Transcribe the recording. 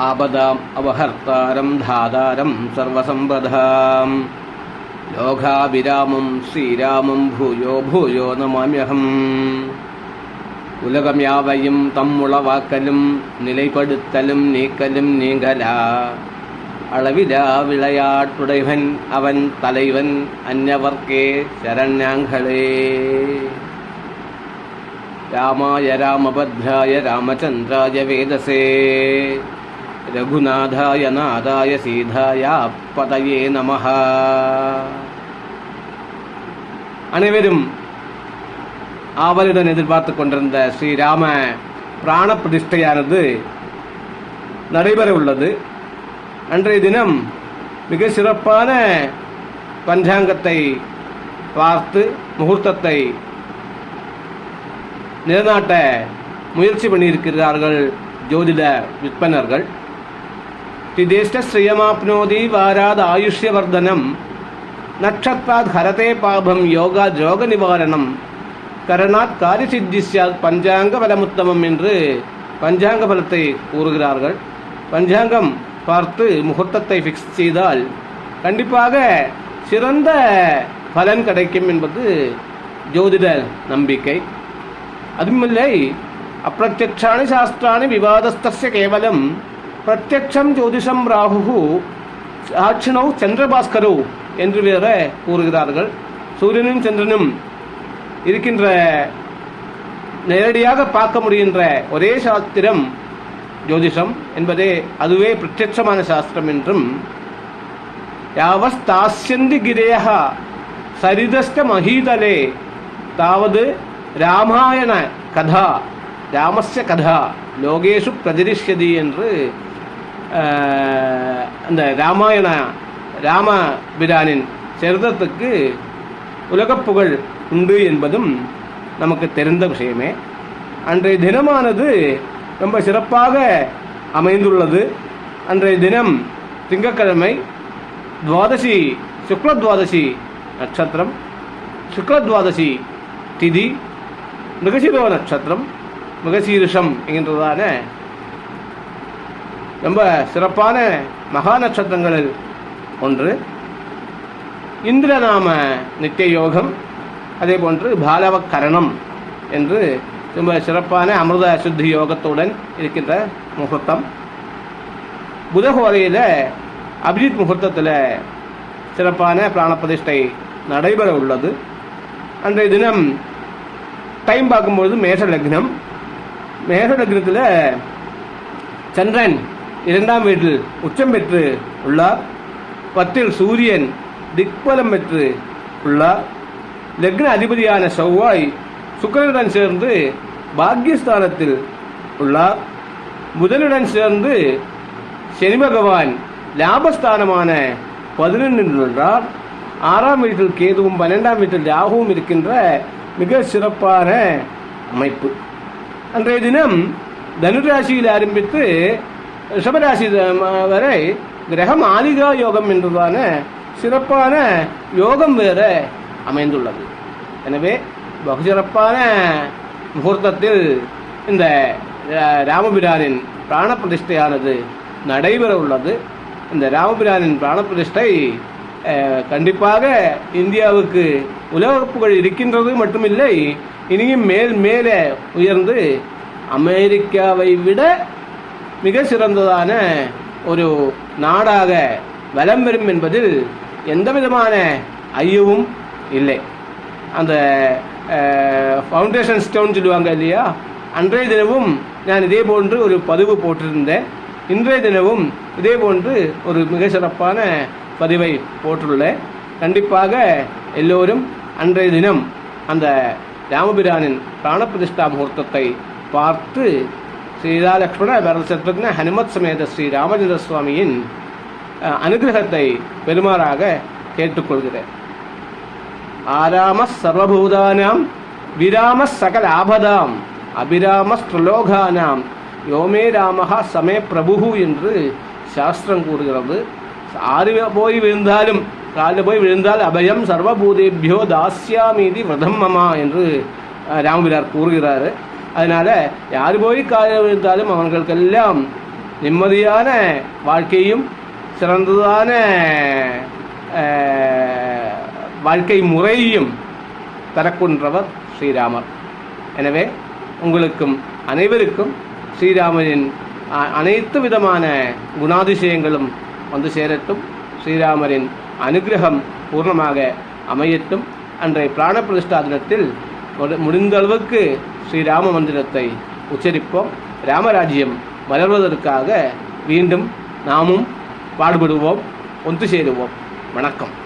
आपदाम् അവഹർത്താരം धातारं सर्वसम्पदां ലോകാവിരാമം ശ്രീരാമം ഭൂയോ ഭൂയോ നമാമ്യഹം. ഉലകമ്യാവയും തമ്മുളവാക്കലും നിലപ്പെടുത്തലും നീക്കലും നീങ്കല അളവിലാ വിളയാട്ടുടൈവൻ അവൻ തലൈവൻ അന്യവർക്കേ ശരണ്യാങ്കളേ രാമായ രാമഭദ്രായ രാമചന്ദ്രായ വേദസേ. ரகுநாதாய நாதாய சீதாயா பதயே நமஹ அனைவரும் ஆவலுடன் எதிர்பார்த்து கொண்டிருந்த ஸ்ரீராம பிராண பிரதிஷ்டையானது நடைபெற உள்ளது அன்றைய தினம் மிக சிறப்பான பஞ்சாங்கத்தை பார்த்து முகூர்த்தத்தை நிலநாட்ட முயற்சி பண்ணியிருக்கிறார்கள் ஜோதிட விற்பனர்கள். திதேஷ்ட ஸ்ரீயமாப்னோதி வாராத ஆயுஷ்யவர்தனம் நட்சத்ராத் ஹரதே பாபம் யோகா ஜோக நிவாரணம் கரணாத் காரியசித்தி சியாத் பஞ்சாங்க பலமுத்தமம் என்று பஞ்சாங்க பலத்தை கூறுகிறார்கள். பஞ்சாங்கம் பார்த்து முகூர்த்தத்தை ஃபிக்ஸ் செய்தால் கண்டிப்பாக சிறந்த பலன் கிடைக்கும் என்பது ஜோதிட நம்பிக்கை. அதுமில்லை அப்பிரத்யாணி சாஸ்திராணி விவாதஸ்தஸ்ய கேவலம் பிரத்யட்சம் ஜோதிஷம் ராகு சாட்சினோ சந்திரபாஸ்கரோ என்று வேற கூறுகிறார்கள். சூரியனும் சந்திரனும் இருக்கின்ற நேரடியாக பார்க்க முடிகின்ற ஒரே சாஸ்திரம் ஜோதிஷம் என்பதே அதுவே பிரத்யட்சமான சாஸ்திரம் என்றும் யாவஸ்தாசியந்தி கிரேயா சரிதஸ்ட மகீதலே தாவது ராமாயண கதா ராமஸ்ய கதா லோகேஷு பிரதிரிஷ்யதி என்று அந்த ராமாயண ராமபிரானின் சரிதத்துக்கு உலகப் புகழ் உண்டு என்பதும் நமக்கு தெரிந்த விஷயமே. அன்றைய தினமானது ரொம்ப சிறப்பாக அமைந்துள்ளது. அன்றைய தினம் திங்கட்கிழமை துவாதசி சுக்ல துவாதசி நட்சத்திரம் சுக்ல துவாதசி திதி மிருகசீரோ நட்சத்திரம் மிருகசீரிஷம் என்கின்றதான ரொம்ப சிறப்பான மகா நட்சத்திரங்களில் ஒன்று. இந்திரநாம நித்திய யோகம் அதே போன்று பாலவ கரணம் என்று ரொம்ப சிறப்பான அமிர்த சுத்தி யோகத்துடன் இருக்கின்ற முகூர்த்தம். புதகோதையில் அபிஜித் முகூர்த்தத்தில் சிறப்பான பிராண பிரதிஷ்டை நடைபெற உள்ளது. அன்றைய தினம் டைம் பார்க்கும்பொழுது மேஷ லக்னம் மேஷ லக்னத்தில் சந்திரன் இரண்டாம் வீட்டில் உச்சம் பெற்று உள்ளார். பத்தில் சூரியன் திக்பலம் பெற்று உள்ளார். லக்ன அதிபதியான செவ்வாய் சுக்கரனுடன் சேர்ந்து பாக்யஸ்தானத்தில் உள்ளார். புதனுடன் சேர்ந்து சனி பகவான் லாபஸ்தானமான பதினொன்றில் உள்ளார் ஆறாம் வீட்டில் கேதுவும் பன்னெண்டாம் வீட்டில் ராகுவும் இருக்கின்ற மிக சிறப்பான அமைப்பு. அன்றைய தினம் தனுராசியில் ஆரம்பித்து ரிஷபராசி வரை கிரகம் ஆதிகா யோகம் என்றதான சிறப்பான யோகம் வேற அமைந்துள்ளது. எனவே பகு சிறப்பான முகூர்த்தத்தில் இந்த ரா- ராமபிரானின் பிராண பிரதிஷ்டையானது நடைபெற உள்ளது இந்த ராமபிரானின் பிராண பிரதிஷ்டை கண்டிப்பாக இந்தியாவுக்கு உலக புகழ் இருக்கின்றது மட்டுமில்லை இனியும் மேல் மேலே உயர்ந்து அமெரிக்காவை விட மிக சிறந்ததான ஒரு நாடாக வலம் பெறும் என்பதில் எந்த விதமான ஐயவும் இல்லை. அந்த ஃபவுண்டேஷன் ஸ்டோன் சொல்லுவாங்க இல்லையா? அன்றைய தினமும் நான் இதே போன்று ஒரு பதிவு போட்டிருந்தேன். இன்றைய தினமும் இதே போன்று ஒரு மிக சிறப்பான பதிவை போட்டுள்ளேன். கண்டிப்பாக எல்லோரும் அன்றைய தினம் அந்த ராமபிரானின் பிராணப்பிரதிஷ்டா முகூர்த்தத்தை பார்த்து ஸ்ரீரா லக்ஷ்மண பரதசத்ருக்ன ஹனுமத் சமேத ஸ்ரீ ராமச்சந்திர சுவாமியின் அனுகிரகத்தை பெருமாறாக கேட்டுக்கொள்கிறேன். ஆராம சர்வபூதானாம் விராம சகல ஆபதாம் அபிராம ஸ்ரலோகானாம் யோமே ராமஹா சமே பிரபு என்று சாஸ்திரம் கூறுகிறது. ஆறு போய் விழுந்தாலும் காலில் போய் விழுந்தால் அபயம் சர்வபூதேபியோ தாஸ்யாமீதி விரதம் மமா என்று ராமபிரார் கூறுகிறார். அதனால் யார் போய் காலில் விழுந்தாலும் அவர்களுக்கெல்லாம் நிம்மதியான வாழ்க்கையும் சிறந்ததான வாழ்க்கை முறையையும் தரக்குன்றவர் ஸ்ரீராமர். எனவே உங்களுக்கும் அனைவருக்கும் ஸ்ரீராமரின் அனைத்து விதமான குணாதிசயங்களும் வந்து சேரட்டும். ஸ்ரீராமரின் அனுகிரகம் பூர்ணமாக அமையட்டும். அன்றைய பிராண பிரதிஷ்டா தினத்தில் முடிந்த அளவுக்கு ஸ்ரீராம மந்திரத்தை உச்சரிப்போம். ராமராஜ்யம் வளர்வதற்காக மீண்டும் நாமும் பாடுபடுவோம். ஒன்று சேருவோம். வணக்கம்.